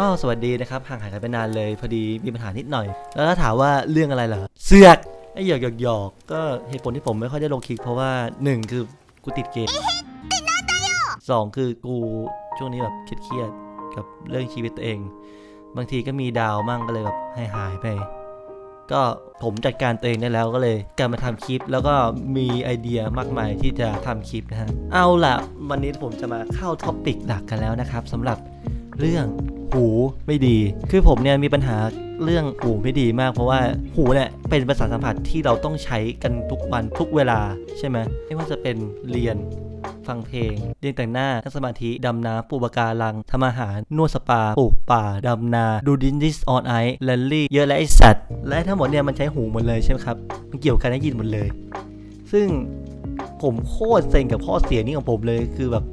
ก็สวัสดีนะครับห่างหายกันไปนานเลยพอดีมีปัญหานิดหน่อย แล้วถ้าถามว่าเรื่องอะไรเหรอเสือกไอ้หยอกหยอกหยอกก็เหตุผลที่ผมไม่ค่อยได้ลงคลิกเพราะว่าหนึ่งคือกูติดเกมสองคือกูช่วงนี้แบบเครียดๆกับเรื่องชีวิตตัวเอง บางทีก็มีดาวมั่งก็เลยแบบให้หายไป ก็ผมจัดการตัวเองได้แล้วก็เลยกลับมาทำคลิป แล้วก็มีไอเดียมากมายที่จะทำคลิปนะฮะเอาล่ะ วันนี้ผมจะมาเข้าท็อปิกหลักกันแล้วนะครับสำหรับเรื่อง หูไม่ดี คือผมเนี่ยมีปัญหาเรื่องหูไม่ดีมาก เพราะว่าหูเนี่ยเป็นประสาทสัมผัสที่เราต้องใช้กันทุกวันทุกเวลาใช่ไหมไม่ว่าจะเป็นเรียนฟังเพลง เรียนแต่งหน้านั่งสมาธิ ดำน้ำปูปะการังทำอาหาร นวดสปา ปลูกป่า ดำนา ดูดินดิสออนไอแลนลี่ เยอะและไอสัตว์ และทั้งหมดเนี่ยมันใช้หูหมดเลยใช่ไหมครับ มันเกี่ยวกันได้ยินหมดเลย ซึ่งผมโคตรเซ็งกับข้อเสียนี้ของผมเลย คือแบบ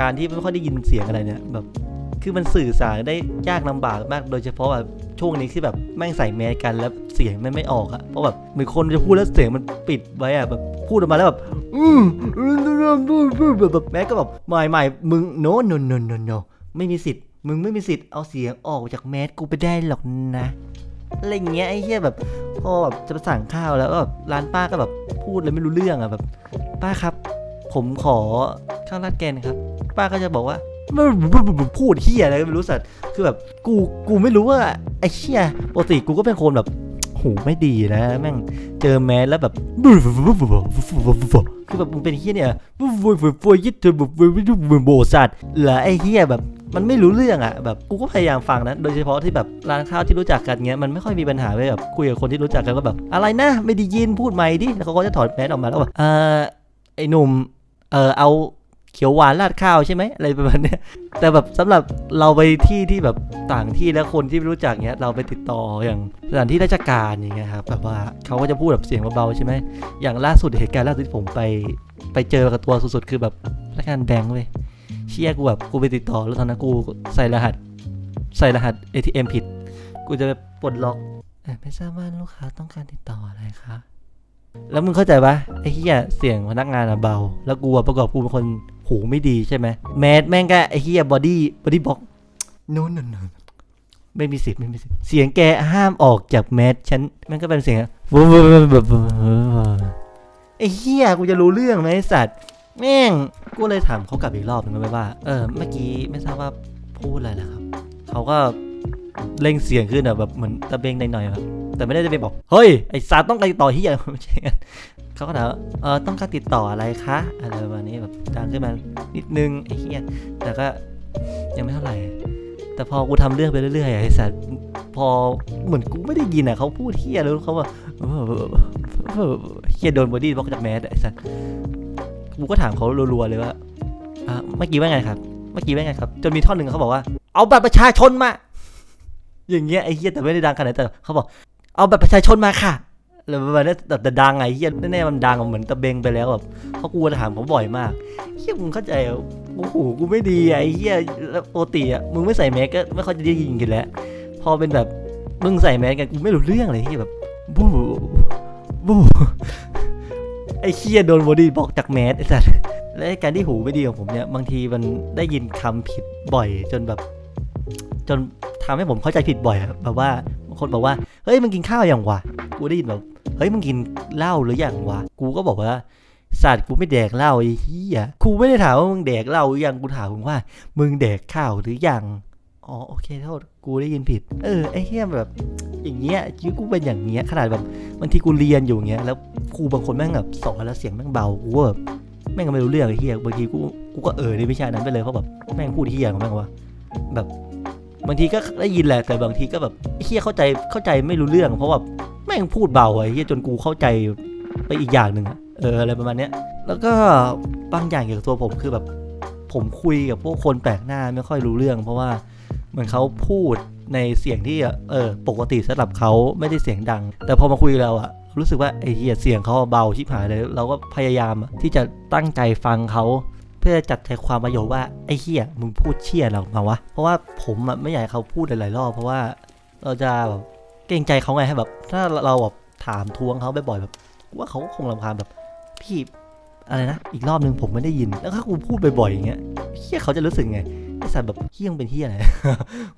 การที่ไม่ค่อยได้ยินเสียงอะไรเนี่ย แบบ คือมันสื่อสารได้ยากลำบากมาก โดยเฉพาะแบบช่วงนี้ที่แบบแม่งใส่แมสกันแล้วเสียงมันไม่ออกอะเพราะแบบเหมือนคนจะพูดแล้วเสียงมันปิดไว้อะแบบพูดออกมาแล้วแบบอืมแบบแม่ก็แบบไม่ไม่มึง no no no no no ไม่มีสิทธิ์มึงไม่มีสิทธิ์เอาเสียงออกจากแมสกูไปได้หรอกนะอะไรเงี้ยไอ้เหี้ยแบบพอแบบจะไปสั่งข้าวแล้วก็แบบร้านป้าก็แบบพูดเลยไม่รู้เรื่องอะแบบ ป้าครับ ผมขอข้าวราดแกงนครับ ป้าก็จะบอกว่า พูดเฮียอะไรก็ไม่รู้สัตว์คือแบบกูกูไม่รู้ว่าไอ้เฮียปกติกูก็เป็นคนแบบหูไม่ดีนะแม่งเจอแมสแล้วแบบคือแบบมึงเป็นเฮียเนี่ยยึดเธอแบบโบสัตว์เหรอไอ้เฮียแบบมันไม่รู้เรื่องอะแบบกูก็พยายามฟังนะ โดยเฉพาะที่แบบร้านข้าวที่รู้จักกันเงี้ยมันไม่ค่อยมีปัญหาเลยแบบคุยกับคนที่รู้จักกันก็แบบ อะไรนะไม่ได้ยินพูดใหม่ดิแล้วเขาก็จะถอดแมสออกมาแล้วแบบเออไอ้หนุ่มเออเอา ขียวหวานราดข้าวใช่ไหมอะไรประมาณเนี้ยแต่แบบสำหรับเราไปที่ที่แบบต่างที่แล้วคนที่ไม่รู้จักเนี้ยเราไปติดต่ออย่างสถานที่ราชการอย่างเงี้ยครับแบบว่าเขาก็จะพูดแบบเสียงเบาๆใช่ไหมอย่างล่าสุดเหตุการณ์ล่าสุดที่ผมไป ไปเจอกับตัวสุดๆคือแบบพนักงานแบงค์เว้ยเชี่ยกูแบบกูไปติดต่อแล้วตอนนั้นกูใส่รหัส ใส่รหัส ATM ผิด กูจะไปปลดล็อกเอ่อไม่ทราบว่าลูกค้าต้องการติดต่ออะไรคะแล้วมึงเข้าใจปะไอ้เหี้ยเสียงพนักงานอะเบา แล้วกูอะประกอบกูเป็นคน หูไม่ดีใช่ไหมแมสแม่งก็ไอ้เหี้ยบอดี้บอดี้บ็อกโน้นนนไม่มีสิทธิ์ไม่มีสิทธิ์เสียงแกห้ามออกจากแมสฉันแม่งก็เป็นเสียงไอ้เหี้ยกูจะรู้เรื่องไหมไอ้สัตว์แม่งกูเลยถามเขากลับอีกรอบนึงไปว่า เออเมื่อกี้ไม่ทราบว่าพูดอะไรนะครับเขาก็เร่งเสียงขึ้นอะแบบเหมือนตะเบงหน่อยๆครับ แต่ไม่ได้จะไปบอก เฮ้ย ไอ้สารต้องการติดต่อที่อะไรไม่ใช่งั้นเขาก็ถามเออต้องการติดต่ออะไรคะอะไรประมาณนี้แบบดังขึ้นมานิดนึงไอ้เหี้ยแต่ก็ยังไม่เท่าไหร่ แต่พอกูทำเรื่องไปเรื่อยๆไอ้สัตว์พอเหมือนกูไม่ได้ยินอะเขาพูดเฮียแล้วเขาว่าเฮียโดนบอดี้บล็อกจากแมสไอ้สัตว์กูก็ถามเขารัวๆเลยว่าอ่าเมื่อกี้ว่าไงครับ เมื่อกี้ว่าไงครับ จนมีท่อนหนึ่งเขาบอกว่า เอาบัตรประชาชนมาอย่างเงี้ยไอ้เหี้ยแต่ไม่ได้ดังขนาดนั้นแต่เขาบอก เอาแบัตรประชาชนมาค่ะแล้วประมาณนั้นแต่ดังไงเหี้ยแน่ๆมันดังเหมือนตะเบงไปแล้วแบบเพราะกูถามเขาบ่อยมากเหี้ยมึงเข้าใจโอ้โหกูไม่ดีไอ้เหี้ยแล้วปกติอะมึงไม่ใส่แมสก็ไม่ค่อยจะได้ยินกันแล้ว พอเป็นแบบมึงใส่แมสกันกูไม่รู้เรื่องเลยเหี้ยแบบบู๊บู๊ไอ้เหี้ยโดนบอดี้บอกจากแมสไอ้สัสและการที่หูไม่ดีของผมเนี่ยบางทีมันได้ยินคำผิดบ่อยจนแบบ จนทำให้ผมเข้าใจผิดบ่อยอะแบบว่า คนบอกว่า เฮ้ยมึงกินข้าวอย่างวะ กูได้ยินแบบ เฮ้ยมึงกินเหล้าหรือยังวะ กูก็บอกว่าสัตว์กูไม่แดกเหล้าไอ้เหี้ยกูไม่ได้ถามว่ามึงแดกเหล้าหรือยัง กูถามมึงว่า มึงแดกข้าวหรือยัง อ๋อโอเคโทษ กูได้ยินผิด เออไอ้เหี้ยแบบ อย่างเงี้ยชีวิตกูเป็นอย่างเงี้ยขนาดแบบบางทีกูเรียนอยู่เงี้ยแล้วครูบางคนแม่งแบบสอนแล้วเสียงแม่งเบากูแบบแม่งก็ไม่รู้เรื่องไอ้เฮียบางทีกูกูก็เออในวิชานั้นไปเลยเพราะแบบแม่งพูดเฮียของแม่งวะแบบ บางทีก็ได้ยินแหละแต่บางทีก็แบบเฮียเข้าใจเข้าใจไม่รู้เรื่อง เพราะว่าแม่งพูดเบาไอ้เฮียจนกูเข้าใจไปอีกอย่างหนึ่งอะเอออะไรประมาณเนี้ย แล้วก็บางอย่างเกี่ยวกับตัวผมคือแบบ ผมคุยกับพวกคนแปลกหน้าไม่ค่อยรู้เรื่อง เพราะว่าเหมือนเขาพูดในเสียงที่เออปกติสำหรับเขาไม่ได้เสียงดัง แต่พอมาคุยกับเราอะรู้สึกว่าไอ้เหี้ยเสียงเขาเบาชิบหายเลย เราก็พยายามที่จะตั้งใจฟังเขา พื่อจัดใจความประโยชน์ว่าไอ้เหี้ยมึงพูดเชี่ยเรามาวะ เพราะว่าผมอะไม่อยากให้เขาพูดหลายๆรอบเพราะว่าเราจะแบบเกรงใจเขาไงให้แบบ ถ้าเราแบบถามทวงเขาบ่อยๆแบบว่าเขาก็คงรำคาญแบบพี่อะไรนะอีกรอบนึงผมไม่ได้ยินแล้วถ้ากูพูดบ่อยๆอย่างเงี้ยเหี้ยเขาจะรู้สึกไง สัตว์แบบเฮี้ยงเป็นเฮี้ยอะไร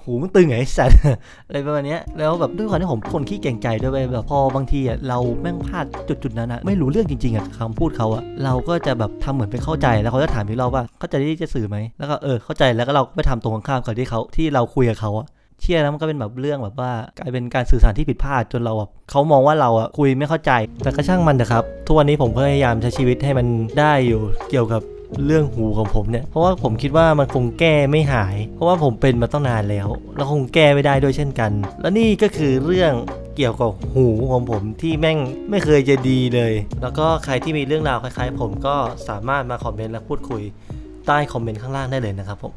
หูมันตึงไงไอ้สัตว์อะไรประมาณนี้แล้วแบบด้วยความที่ผมคนขี้เก่งใจด้วยแบบพอบางทีอะเราแม่งพลาดจุดจุดๆนั้นอะไม่รู้เรื่องจริงๆอะคำพูดเขาอะเราก็จะแบบทำเหมือนเป็นเข้าใจแล้วเขาจะถามอีกรอบว่าเข้าใจที่จะสื่อไหมแล้วก็เออเข้าใจแล้วก็เราก็ไปทำตรงข้ามกับที่เขาที่เราคุยกับเขาอะเชื่อแล้วมันก็เป็นแบบเรื่องแบบว่ากลายเป็นการสื่อสารที่ผิดพลาดจนเราแบบเขามองว่าเราอะคุยไม่เข้าใจ แต่ก็ช่างมันนะครับทุกวันนี้ผมพยายามใช้ชีวิตให้มันได้อยู่เกี่ยวกับ เรื่องหูของผมเนี่ย เพราะว่าผมคิดว่ามันคงแก้ไม่หาย เพราะว่าผมเป็นมาตั้งนานแล้ว แล้วคงแก้ไม่ได้ด้วยเช่นกัน และนี่ก็คือเรื่องเกี่ยวกับหูของผมที่แม่งไม่เคยจะดีเลย แล้วก็ใครที่มีเรื่องราวคล้ายๆ ผมก็สามารถมาคอมเมนต์และพูดคุยใต้คอมเมนต์ข้างล่างได้เลยนะครับผม